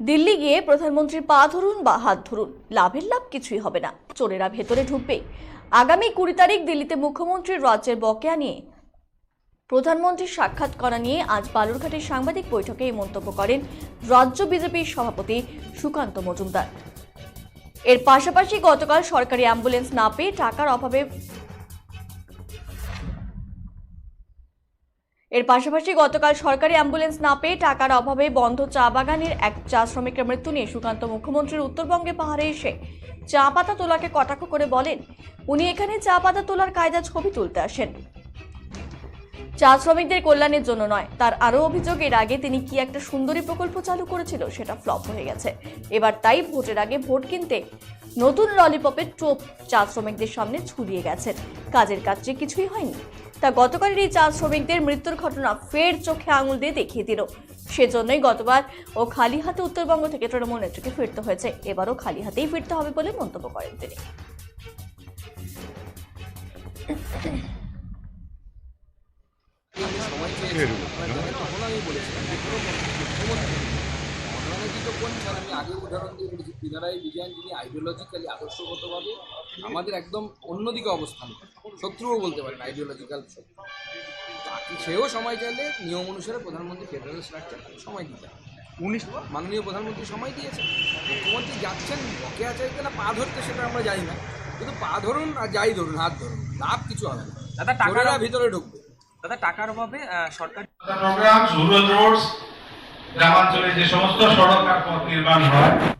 দিল্লি গিয়ে প্রধানমন্ত্রীর পা ধরুন বা হাত ধরুন, লাভের লাভ কিছুই হবে না। চোরেরা ভেতরে ঢুকবে। আগামী কুড়ি তারিখ দিল্লিতে মুখ্যমন্ত্রীর রাজ্যের বকেয়া নিয়ে প্রধানমন্ত্রীর সাক্ষাৎ করা নিয়ে আজ বালুরঘাটের সাংবাদিক বৈঠকে এই মন্তব্য করেন রাজ্য বিজেপির সভাপতি সুকান্ত মজুমদার। এর পাশাপাশি গতকাল সরকারি অ্যাম্বুলেন্স না পেয়ে টাকার অভাবে এর পাশাপাশি গতকাল সরকারি অ্যাম্বুলেন্স না পেয়ে টাকার অভাবে বন্ধ চা বাগানের এক চা শ্রমিকের মৃত্যু নিয়ে সুকান্ত মুখ্যমন্ত্রীর উত্তরবঙ্গে পাহাড়ে এসে চা পাতা তোলাকে কটাক্ষ করে বলেন, উনি এখানে চা পাতা তোলার কায়দা ছবি তুলতে আসেন। চা শ্রমিকদের কল্যাণের জন্য নয়, তার আরও অভিযোগ, এর আগে তিনি কি একটা সুন্দরী প্রকল্প চালু করেছিল সেটা ফ্লপ হয়ে গেছে। এবার তাই ভোটের আগে ভোট কিনতে নতুন ললিপপের টোপ চা শ্রমিকদের সামনে ঝুলিয়ে গেছেন কাজের কাজ কিছুই হয়নি। তা গতকালের এই চা শ্রমিকদের মৃত্যুর ঘটনা ফের চোখে আঙুল দিয়ে দেখিয়ে দিল। সেজন্যই গতবার ও খালি হাতে উত্তরবঙ্গ থেকে তৃণমূল নেত্রীকে ফিরতে হয়েছে। এবারও খালি হাতেই ফিরতে হবে বলে মন্তব্য করেন তিনি। আমি আগে উদাহরণ দিয়ে বলেছি, পিনারাই বিজয়ন যিনি আইডিওলজিক্যালি আদর্শগতভাবে আমাদের একদম অন্যদিকে অবস্থান করেন। শত্রুও বলতে পারেন আইডিওলজিক্যাল শত্রু। সেও সময় চাইলে নিয়ম অনুসারে প্রধানমন্ত্রী ফেডারেল স্ট্রাকচার সময় দিতে হবে। উনিশ মাননীয় প্রধানমন্ত্রী সময় দিয়েছেন। মুখ্যমন্ত্রী যাচ্ছেন বকেয়া চাইতে না পা ধরতে সেটা আমরা জানি না। কিন্তু পা ধরুন আর যাই ধরুন হাত ধরুন লাভ কিছু হবে না। দাদা টাকার চোরেরা ভিতরে ঢুকবে। দাদা টাকার অভাবে আহ, সরকার প্রোগ্রাম রোডস গ্রামাঞ্চলে যে সমস্ত সড়ক আর পথ নির্মাণ হয়